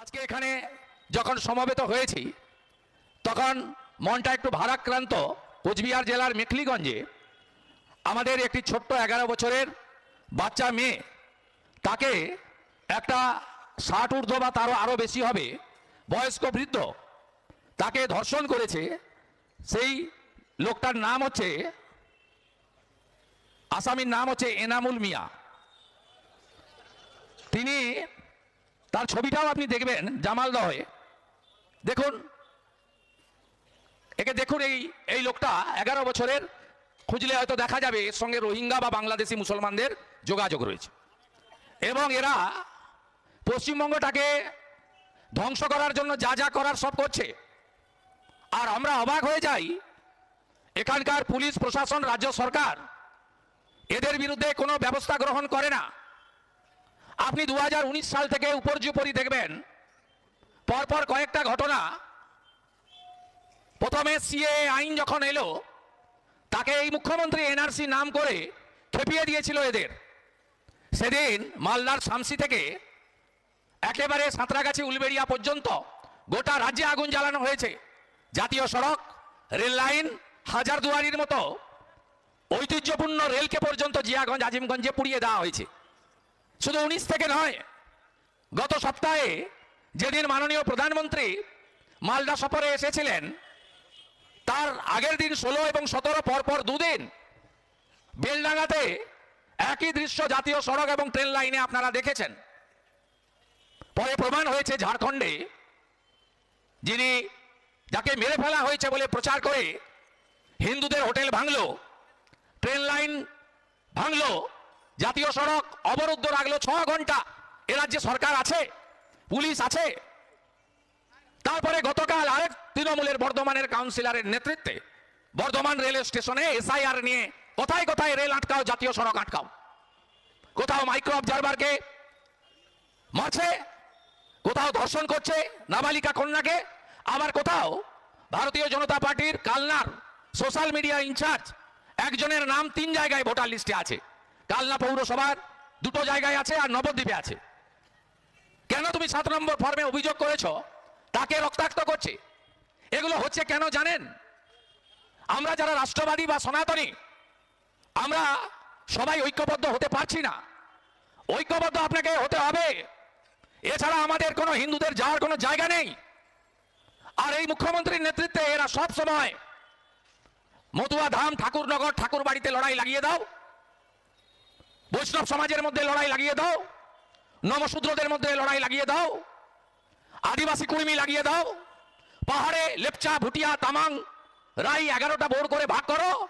আজকে এখানে যখন সমবেত হয়েছি, তখন মনটা একটু ভারাক্রান্ত কোচবিহার জেলার মেখলিগঞ্জে আমাদের একটি ছোট্ট এগারো বছরের বাচ্চা মেয়ে, তাকে একটা ষাট ঊর্ধ্ব বা তারও আরও বেশি হবে বয়স্ক বৃদ্ধ, তাকে ধর্ষণ করেছে। সেই লোকটার নাম হচ্ছে, আসামির নাম হচ্ছে এনামুল মিয়া। তিনি তার ছবিটাও আপনি দেখবেন জামালদহে দেখুন, একে দেখুন এই এই লোকটা এগারো বছরের, খুঁজলে হয়তো দেখা যাবে, এর সঙ্গে রোহিঙ্গা বা বাংলাদেশি মুসলমানদের যোগাযোগ রয়েছে। এবং এরা পশ্চিমবঙ্গটাকে ধ্বংস করার জন্য যা যা করার সব করছে। আর আমরা অবাক হয়ে যাই, এখানকার পুলিশ, প্রশাসন, রাজ্য সরকার, এদের বিরুদ্ধে কোনো ব্যবস্থা গ্রহণ করে না। আপনি দু হাজার উনিশ সাল থেকে উপর্যুপরি দেখবেন। পরপর কয়েকটা ঘটনা। প্রথমে সিএ আইন যখন এলো, তাকে এই মুখ্যমন্ত্রী এনআরসি নাম করে খেপিয়ে দিয়েছিল এদের। সেদিন মালদার শামসি থেকে একেবারে সাঁতরাগাছি উলবেড়িয়া পর্যন্ত গোটা রাজ্যে আগুন জ্বালানো হয়েছে। জাতীয় সড়ক, রেল লাইন, হাজারদুয়ারির মতো ঐতিহ্যপূর্ণ রেলকে পর্যন্ত জিয়াগঞ্জ, আজিমগঞ্জে পুড়িয়ে দেওয়া হয়েছে। শুধু উনিশ থেকে নয়, গত সপ্তাহে যেদিন মাননীয় প্রধানমন্ত্রী মালদা সফরে এসেছিলেন, তার আগের দিন ষোলো এবং সতেরো পরপর দুদিন বেলডাঙ্গাতে একই দৃশ্য জাতীয় সড়ক এবং ট্রেন লাইনে আপনারা দেখেছেন। পরে প্রমাণ হয়েছে ঝাড়খণ্ডে, যিনি যাকে মেরে ফেলা হয়েছে বলে প্রচার করে হিন্দুদের হোটেল ভাঙল, ট্রেন লাইন ভাঙলো জাতীয় সড়ক অবরুদ্ধ রাখল ছ ঘণ্টা। এ রাজ্যে সরকার আছে? পুলিশ আছে? তারপরে গতকাল আরেক তৃণমূলের বর্ধমানের কাউন্সিলরের নেতৃত্বে বর্ধমান রেল স্টেশনে এসআইআর নিয়ে কোথায় কোথায় রেল আটকাও, জাতীয় সড়ক আটকাও? কোথাও মাইক্রো অবজারভারকে মারছে? কোথাও ধর্ষণ করছে নাবালিকা কন্যাকে? আবার কোথাও ভারতীয় জনতা পার্টির কালনার সোশ্যাল মিডিয়া ইনচার্জ একজনের নাম তিন জায়গায় ভোটার লিস্টে আছে। কালনা পৌরসভার দুটো জায়গায় আছে আর নবদ্বীপে আছে। কেন তুমি সাত নম্বর ফর্মে অভিযোগ করেছ? তাকে রক্তাক্ত করছে। এগুলো হচ্ছে কেন জানেন? আমরা যারা রাষ্ট্রবাদী বা সনাতনী, আমরা সবাই ঐক্যবদ্ধ হতে পারছি না। ঐক্যবদ্ধ আপনাকে হতে হবে। এছাড়া আমাদের কোনো হিন্দুদের যাওয়ার কোনো জায়গা নেই। আর এই মুখ্যমন্ত্রীর নেতৃত্বে এরা সব সময় মতুয়া ধাম, ঠাকুরনগর ঠাকুর বাড়িতে লড়াই লাগিয়ে দাও। বৈষ্ণব সমাজের মধ্যে লড়াই লাগিয়ে দাও। নমশূদ্রদের মধ্যে লড়াই লাগিয়ে দাও। আদিবাসী কুর্মী লাগিয়ে দাও। পাহাড়ে লেপচা, ভুটিয়া, তামাং, রাই এগারোটা বোর করে ভাগ করো।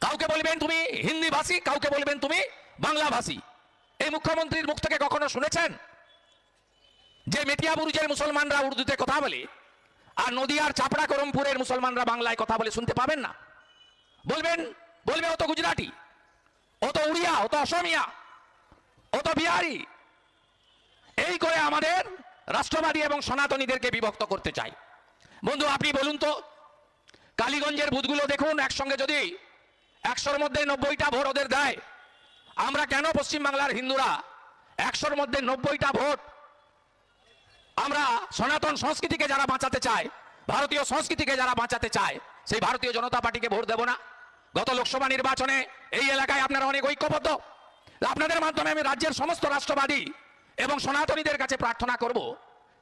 কাউকে বলবেন তুমি হিন্দি ভাষী কাউকে বলবেন তুমি বাংলা ভাষী এই মুখ্যমন্ত্রীর মুখ থেকে কখনো শুনেছেন? যে মেটিয়াবুরুজের মুসলমানরা উর্দুতে কথা বলে আর নদিয়ার চাপড়া করমপুরের মুসলমানরা বাংলায় কথা বলে শুনতে পাবেন না। বলবেন, বলবে অত গুজরাটি। অত উড়িয়া অত অসমিয়া অত বিহারি। এই করে আমাদের রাষ্ট্রবাদী এবং সনাতনীদেরকে বিভক্ত করতে চাই। বন্ধু, আপনি বলুন তো, কালীগঞ্জের বুথগুলো দেখুন একসঙ্গে যদি। একশোর মধ্যে নব্বইটা ভোট ওদের দেয়। আমরা কেন পশ্চিমবাংলার হিন্দুরা একশোর মধ্যে নব্বইটা ভোট? আমরা সনাতন সংস্কৃতিকে যারা বাঁচাতে চায়, ভারতীয় সংস্কৃতিকে যারা বাঁচাতে চায়, সেই ভারতীয় জনতা পার্টিকে ভোট দেব না। গত লোকসভা নির্বাচনে এই এলাকায় আপনারা অনেক ঐক্যবদ্ধ। আপনাদের মাধ্যমে আমি রাজ্যের সমস্ত রাষ্ট্রবাদী এবং সনাতনীদের কাছে প্রার্থনা করব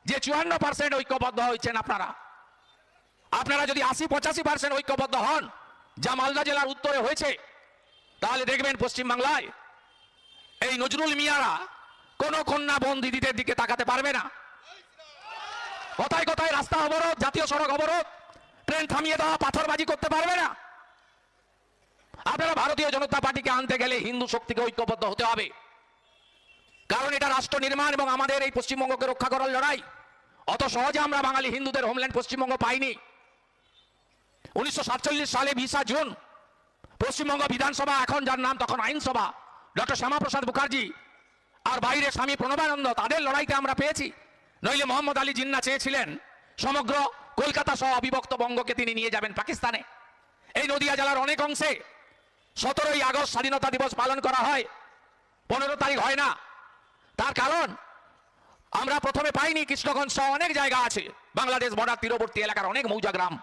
যে চুয়ান্ন পার্সেন্ট ঐক্যবদ্ধ হয়েছেন আপনারা। আপনারা যদি আশি পঁচাশি পার্সেন্ট ঐক্যবদ্ধ হন, যা মালদা জেলার উত্তরে হয়েছে, তাহলে দেখবেন পশ্চিমবাংলায় এই নজরুল মিয়ারা কোনো কন্যা বোন দিদিদের দিকে তাকাতে পারবে না। কোথায় কোথায় রাস্তা অবরোধ, জাতীয় সড়ক অবরোধ, ট্রেন থামিয়ে দেওয়া, পাথরবাজি করতে পারবে না। আপনারা ভারতীয় জনতা পার্টিকে আনতে গেলে হিন্দু শক্তিকে ঐক্যবদ্ধ হতে হবে। কারণ এটা রাষ্ট্র নির্মাণ এবং আমাদের এই পশ্চিমবঙ্গকে রক্ষা করার লড়াই। অত সহজে আমরা বাঙালি হিন্দুদের হোমল্যান্ড পশ্চিমবঙ্গ পাইনি। উনিশশো সাতচল্লিশ সালে বিশা জুন পশ্চিমবঙ্গ বিধানসভা, এখন যার নাম তখন আইনসভা, ডক্টর শ্যামাপ্রসাদ মুখার্জি আর বাইরে স্বামী প্রণবানন্দ, তাদের লড়াইতে আমরা পেয়েছি। নইলে মোহাম্মদ আলী জিন্না চেয়েছিলেন সমগ্র কলকাতা সহ অবিভক্ত বঙ্গকে তিনি নিয়ে যাবেন পাকিস্তানে। এই নদিয়া জেলার অনেক অংশে সতেরোই আগস্ট স্বাধীনতা দিবস পালন করা হয়। পনেরো তারিখ হয় না। তার কারণ, আমরা প্রথমে পাইনি কৃষ্ণগঞ্জ সহ অনেক জায়গা আছে। বাংলাদেশ বর্ডার তীরবর্তী এলাকার অনেক মৌজা গ্রাম।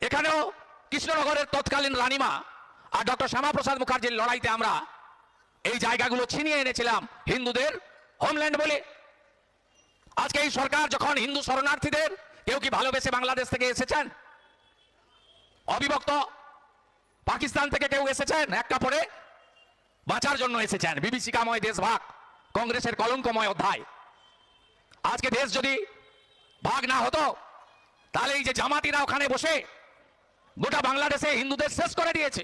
এখানেও কৃষ্ণনগরের তৎকালীন রানিমা আর ডক্টর শ্যামাপ্রসাদ মুখার্জির লড়াইতে আমরা এই জায়গাগুলো ছিনিয়ে এনেছিলাম হিন্দুদের হোমল্যান্ড বলে। আজকে এই সরকার যখন হিন্দু শরণার্থীদের কেউ কি ভালোবেসে বাংলাদেশ থেকে এসেছেন? অবিভক্ত পাকিস্তান থেকে কেউ এসেছেন? এক কাপড়ে? বাঁচার জন্য এসেছেন। বিভীষিকাময় দেশভাগ কংগ্রেসের কলঙ্কময় অধ্যায়। আজকে দেশ যদি ভাগ না হতো, তাহলে এই যে জামাতিরা ওখানে বসে গোটা বাংলাদেশে হিন্দুদের শেষ করে দিয়েছে।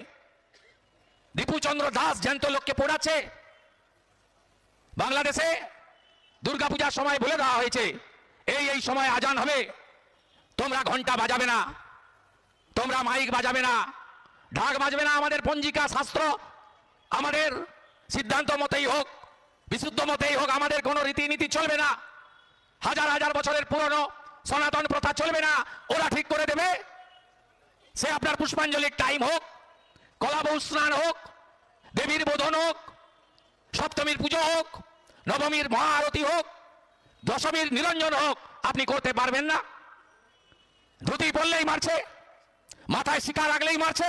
দীপুচন্দ্র দাস জ্যান্ত লোককে পোড়াচ্ছে। বাংলাদেশে দুর্গাপূজার সময় বলে দেওয়া হয়েছে, এই এই সময় আজান হবে। তোমরা ঘণ্টা বাজাবে না, তোমরা মাইক বাজাবে না। ঢাক বাজবে না আমাদের পঞ্জিকা, শাস্ত্র। আমাদের সিদ্ধান্ত মতেই হোক, বিশুদ্ধ মতেই হোক, আমাদের কোনো রীতিনীতি চলবে না। হাজার হাজার বছরের পুরনো সনাতন প্রথা চলবে না, ওরা ঠিক করে দেবে। সে আপনার পুষ্পাঞ্জলির টাইম হোক কলাবউ স্নান হোক, দেবীর বোধন হোক, সপ্তমীর পুজো হোক, নবমীর মহা আরতি হোক, দশমীর নিরঞ্জন হোক, আপনি করতে পারবেন না। ধুতি পড়লেই মারছে, মাথায় শিকা রাখলেই মারছে।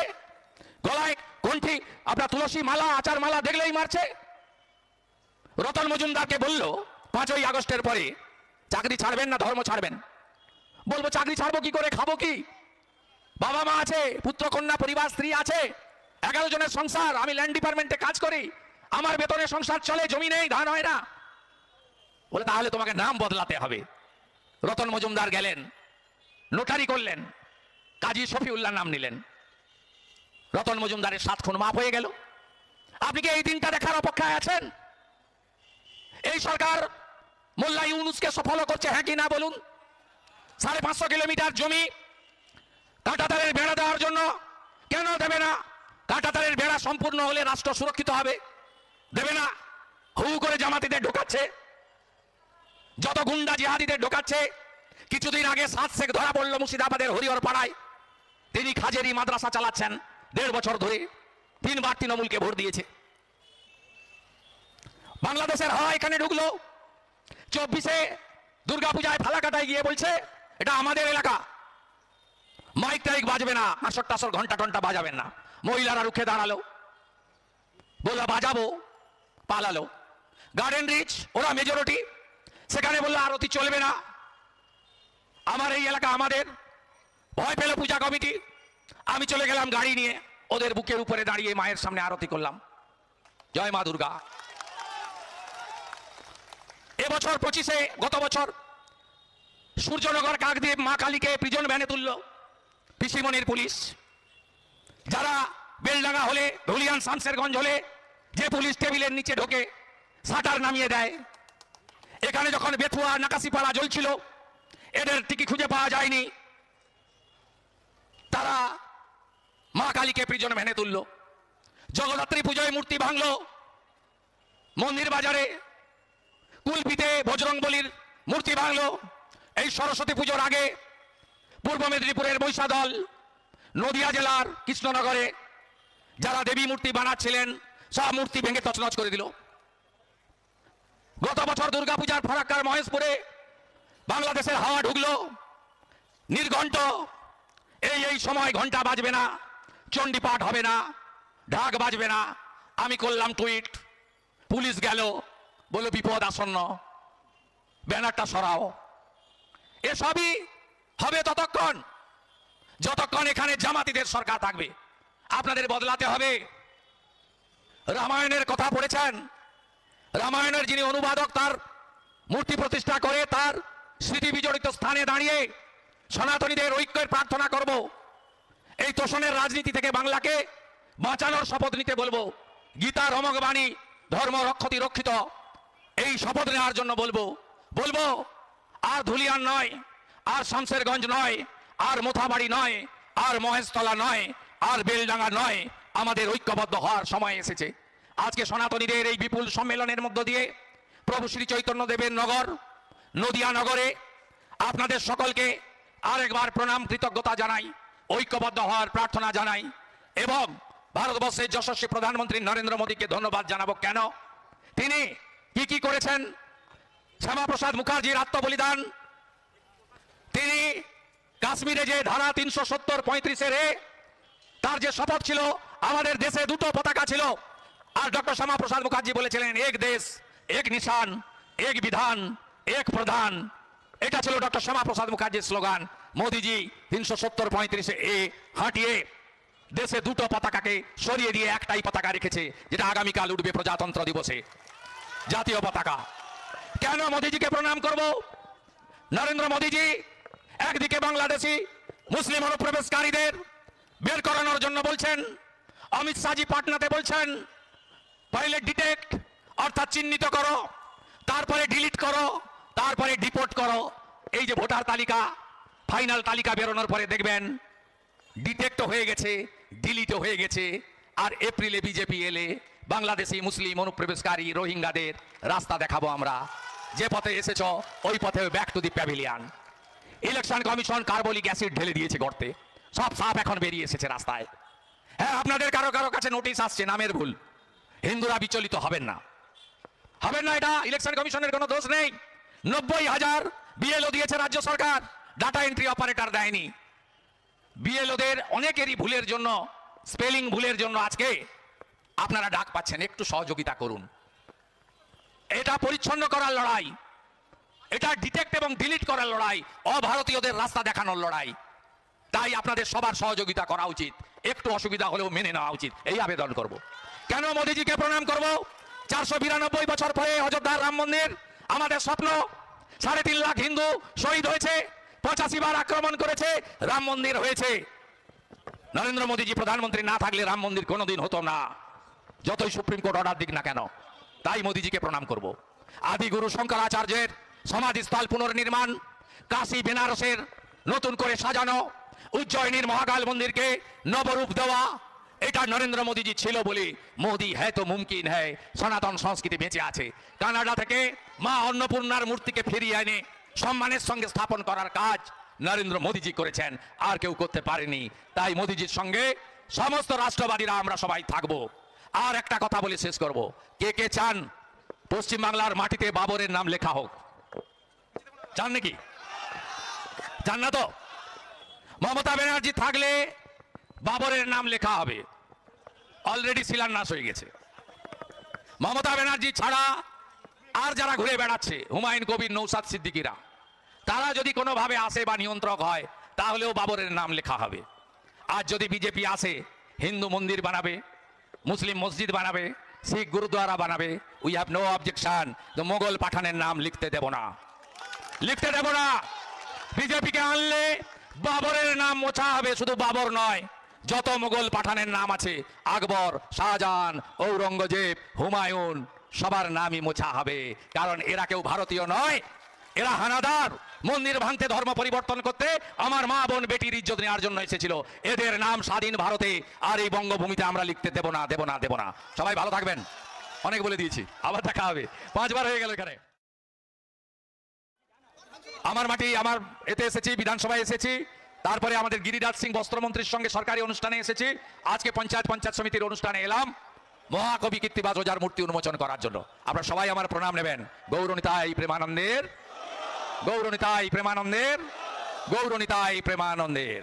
গলায় কণ্ঠি আপনার তুলসী মালা, আচার মালা দেখলেই মারছে। রতন মজুমদারকে বলল, পাঁচই আগস্টের পরে চাকরি ছাড়বেন না, ধর্ম ছাড়বেন। বলব, চাকরি ছাড়বো কি করে, খাব কি? বাবা মা আছে, পুত্র, কন্যা, পরিবার, স্ত্রী আছে, এগারো জনের সংসার, আমি ল্যান্ড ডিপার্টমেন্টে কাজ করি, আমার বেতনে সংসার চলে, জমি নেই, ধান হয় না। বলে, তাহলে তোমাকে নাম বদলাতে হবে। রতন মজুমদার গেলেন, নোটারি করলেন, কাজী শফিউল্লাহ নাম নিলেন। রতন মজুমদারের সাত খুন মাফ হয়ে গেল। আপনি কি এই দিনটা দেখার অপেক্ষায় আছেন? এই সরকার মোল্লা ইউনুসকে সফল করছে হ্যাঁ কি না বলুন? সাড়ে পাঁচশো কিলোমিটার জমি কাঁটাতারের বেড়া দেওয়ার জন্য কেন দেবে না? কাঁটাতারের বেড়া সম্পূর্ণ হলে রাষ্ট্র সুরক্ষিত হবে। দেবে না? হু করে জামাতিদের ঢোকাচ্ছে। যত গুন্ডা জিহাদিদের ঢোকাচ্ছে, কিছুদিন আগে সাত শেখ ধরা পড়ল মুর্শিদাবাদের হরিহর পাড়ায় তিনি খাজেরি মাদ্রাসা চালাচ্ছেন। দেড় বছর ধরে তিনবার তৃণমূলকে ভোট দিয়েছে। বাংলাদেশের হাওয়া এখানে ঢুকলো। চব্বিশে দুর্গাপূজায় ফালাকাটায় গিয়ে বলছে, এটা আমাদের এলাকা। মাইক টাইক বাজবে না, আসর টাসর ঘণ্টা টন্টা বাজাবেন না। মহিলারা রুখে দাঁড়াল। বলল, বাজাবো। পালালো। গার্ডেন রিচ ওরা মেজরিটি সেখানে বলল, আরতি চলবে না। আমার এই এলাকা আমাদের। ভয় পেল পূজা কমিটি। আমি চলে গেলাম গাড়ি নিয়ে। ওদের বুকের উপরে দাঁড়িয়ে মায়ের সামনে আরতি করলাম। জয় মা দুর্গা। এবছর পঁচিশে, গত বছর সূর্যনগর কাকদ্বীপ মা কালীকে প্রিজন ভ্যানে তুলল পিসিমনির পুলিশ। যারা বেলডাঙ্গা হলে, ধুলিয়ান শামসেরগঞ্জ হলে যে পুলিশ টেবিলের নিচে ঢোকে সাটার নামিয়ে দেয়। এখানে যখন বেথুয়া, নাকাশিপাড়া জ্বলছিল, এদের টিকি খুঁজে পাওয়া যায়নি। তারা মা কালীকে প্রিজন ভ্যানে তুলল। জগদ্ধাত্রী পুজোয় মূর্তি ভাঙলো। মন্দির বাজারে কুলপিতে বজরং বলির মূর্তি ভাঙলো। এই সরস্বতী পুজোর আগে পূর্ব মেদিনীপুরের বৈশা দল নদিয়া জেলার কৃষ্ণনগরে যারা দেবী মূর্তি বানাচ্ছিলেন, সব মূর্তি ভেঙে তছনছ করে দিল। গত বছর দুর্গাপূজার ফারাক্কার মহেশপুরে বাংলাদেশের হাওয়া ঢুকলো। নির্ঘণ্ট এই এই সময় ঘণ্টা বাজবে না, চণ্ডীপাঠ হবে না, ঢাক বাজবে না, আমি করলাম টুইট, পুলিশ গেল, বলল, বিপদ আসন্ন, ব্যানারটা সরাও। এসবই হবে ততক্ষণ, যতক্ষণ এখানে জামাতিদের সরকার থাকবে। আপনাদের বদলাতে হবে। রামায়ণের কথা পড়েছেন, রামায়ণের যিনি অনুবাদক, তার মূর্তি প্রতিষ্ঠা করে তার স্মৃতি বিজড়িত স্থানে দাঁড়িয়ে সনাতনীদের ঐক্যের প্রার্থনা করব। এই তোষণের রাজনীতি থেকে বাংলাকে বাঁচানোর শপথ নিতে বলব। গীতা রমক বাণী ধর্ম রক্ষতি রক্ষিত, এই শপথ নেওয়ার জন্য বলব। বলব, আর ধুলিয়ান নয়, আর শামসেরগঞ্জ নয়, আর মোথাবাড়ি নয়, আর মহেশতলা নয়, আর বেলডাঙ্গা নয়, আমাদের ঐক্যবদ্ধ হওয়ার সময় এসেছে। আজকে সনাতনীদের এই বিপুল সম্মেলনের মধ্য দিয়ে প্রভু শ্রী চৈতন্য দেবের নগর, নদিয়া নগরে আপনাদের সকলকে আরেকবার প্রণাম, কৃতজ্ঞতা জানাই, ঐক্যবদ্ধ হওয়ার প্রার্থনা জানাই এবং ভারতবর্ষের যশস্বী প্রধানমন্ত্রী নরেন্দ্র মোদীকে ধন্যবাদ জানাব। কেন? তিনি কি কি করেছেন? শ্যামাপ্রসাদ মুখার্জির আত্মবলিদান, তিনি কাশ্মীরে যে ধারা তিনশো সত্তর পঁয়ত্রিশের তার যে শপথ ছিল, আমাদের দেশে দুটো পতাকা ছিল। আর ডক্টর শ্যামাপ্রসাদ মুখার্জি বলেছিলেন, এক দেশ, এক নিশান, এক বিধান, এক প্রধান। এটা ছিল ডক্টর শ্যামাপ্রসাদ মুখার্জির স্লোগান, মোদিজি তিনশো সত্তর পঁয়ত্রিশে এ হাঁটিয়ে দেশে দুটো পতাকাকে সরিয়ে দিয়ে একটাই পতাকা রেখেছে, যেটা আগামীকাল উঠবে প্রজাতন্ত্র দিবসে, জাতীয় পতাকা। কেন মোদিজিকে প্রণাম করব? নরেন্দ্র মোদিজি, একদিকে বাংলাদেশি মুসলিম অনুপ্রবেশকারীদের বের করানোর জন্য বলছেন, অমিত শাহজি পাটনাতে বলছেন পহলে ডিটেক্ট অর্থাৎ চিহ্নিত করো, তারপরে ডিলিট করো। তারপরে ডিপোর্ট করো। এই যে ভোটার তালিকা ফাইনাল তালিকা বেরোনোর পরে দেখবেন ডিটেক্ট হয়ে গেছে ডিলিট হয়ে গেছে। আর এপ্রিলে বিজেপি এলে বাংলাদেশি, মুসলিম, অনুপ্রবেশকারী, রোহিঙ্গাদের রাস্তা দেখাবো আমরা। যে পথে এসেছ, ওই পথে back to the pavilion election commission carbolic acid ঢেলে দিয়েছে গর্তে। সব সাপ এখন বেরিয়ে এসেছে রাস্তায়। হ্যাঁ আপনাদের কারও কারও কাছে নোটিশ আসছে, নামের ভুল। হিন্দুরা বিচলিত হবেন না। হবেন না এটা? ইলেকশন কমিশনের কোনো দোষ নেই? নব্বই হাজার বিএলও দিয়েছে রাজ্য সরকার। ডাটা এন্ট্রি অপারেটর দেয়নি। বিএলওদের অনেকেরই ভুলের জন্য স্পেলিং ভুলের জন্য আজকে আপনারা ডাক পাচ্ছেন। একটু সহযোগিতা করুন। এটা পরিচ্ছন্ন করার লড়াই। এটা ডিটেক্ট এবং ডিলিট করার লড়াই। অভারতীয়দের রাস্তা দেখানোর লড়াই। তাই আপনাদের সবার সহযোগিতা করা উচিত। একটু অসুবিধা হলেও মেনে নেওয়া উচিত। এই আবেদন করব। কেন মোদিজিকে প্রণাম করব? চারশো বিরানব্বই বছর পরে অযোধ্যার রাম মন্দির আমাদের স্বপ্ন, সাড়ে তিন লাখ হিন্দু শহীদ হয়েছে, পঁচাশি বার আক্রমণ করেছে, রাম মন্দির হয়েছে। নরেন্দ্র মোদীজি প্রধানমন্ত্রী না থাকলে রাম মন্দির কোনোদিন হতো না। যতই সুপ্রিম কোর্ট অর্ডার দিক না কেন, তাই মোদিজিকে প্রণাম করব। আদি গুরু শঙ্করাচার্যের সমাধিস্থল পুনর্নির্মাণ, কাশী, বেনারসের নতুন করে সাজানো, উজ্জয়িনীর মহাকাল মন্দিরকে নবরূপ দেওয়া এটা নরেন্দ্র মোদীজি ছিল বলে মোদী হ্যাঁ তো মুমকিন হ্যায় সনাতন সংস্কৃতি বেঁচে আছে। কানাডা থেকে মা অন্নপূর্ণার মূর্তিকে ফিরিয়ে এনে সম্মানের সঙ্গে স্থাপন করার কাজ নরেন্দ্র মোদীজি করেছেন, আর কেউ করতে পারেনি। তাই মোদীজির সঙ্গে সমস্ত রাষ্ট্রবাদীরা আমরা সবাই থাকব। আর একটা কথা বলে শেষ করব। কে কে চান পশ্চিমবাংলার মাটিতে বাবরের নাম লেখা হোক? চান নাকি? চান না তো? মমতা ব্যানার্জি থাকলে বাবরের নাম লেখা হবে। অলরেডি শিলান্যাস হয়ে গেছে। মমতা ব্যানার্জি ছাড়া আর যারা ঘুরে বেড়াচ্ছে, হুমায়ুন কবির, নৌসাদ সিদ্দিকিরা, তারা যদি কোনোভাবে আসে বা নিয়ন্ত্রক হয়, তাহলেও বাবরের নাম লেখা হবে। আর যদি বিজেপি আসে, হিন্দু মন্দির বানাবে, মুসলিম মসজিদ বানাবে, শিখ গুরুদ্বারা বানাবে we have no objection Mughal পাঠানের নাম লিখতে দেব না। লিখতে দেব না। বিজেপিকে আনলে বাবরের নাম মোছা হবে, শুধু বাবর নয়। যত মোগল পাঠানের নাম আছে, আকবর, শাহজাহান, ঔরঙ্গজেব, হুমায়ুন, সবার নামই মোছা হবে। কারণ এরা কেউ ভারতীয় নয়, এরা হানাদার। মন্দির ভাঙতে ধর্ম পরিবর্তন করতে আমার মা বোন বেটির ইজ্জত নেওয়ার জন্য এসেছিল। এদের নাম স্বাধীন ভারতে, আর এই বঙ্গভূমিতে আমরা লিখতে দেব না দেব না দেব না। সবাই ভালো থাকবেন। অনেক বলে দিয়েছি। আবার দেখা হবে। পাঁচবার হয়ে গেল এখানে। আমার মাটি, আমার এতে এসেছি, বিধানসভায় এসেছি। তারপরে আমাদের গিরিরাজ সিং বস্ত্রমন্ত্রীর সঙ্গে সরকারি অনুষ্ঠানে এসেছি। আজকে পঞ্চায়েত পঞ্চায়েত সমিতির অনুষ্ঠানে এলাম। মহাকবি কীর্তিবাজ ওজার মূর্তি উন্মোচন করার জন্য। আপনারা সবাই আমার প্রণাম নেবেন। গৌরনিতাই প্রেমানন্দের। গৌরনিতাই প্রেমানন্দের। গৌরনিতাই প্রেমানন্দের।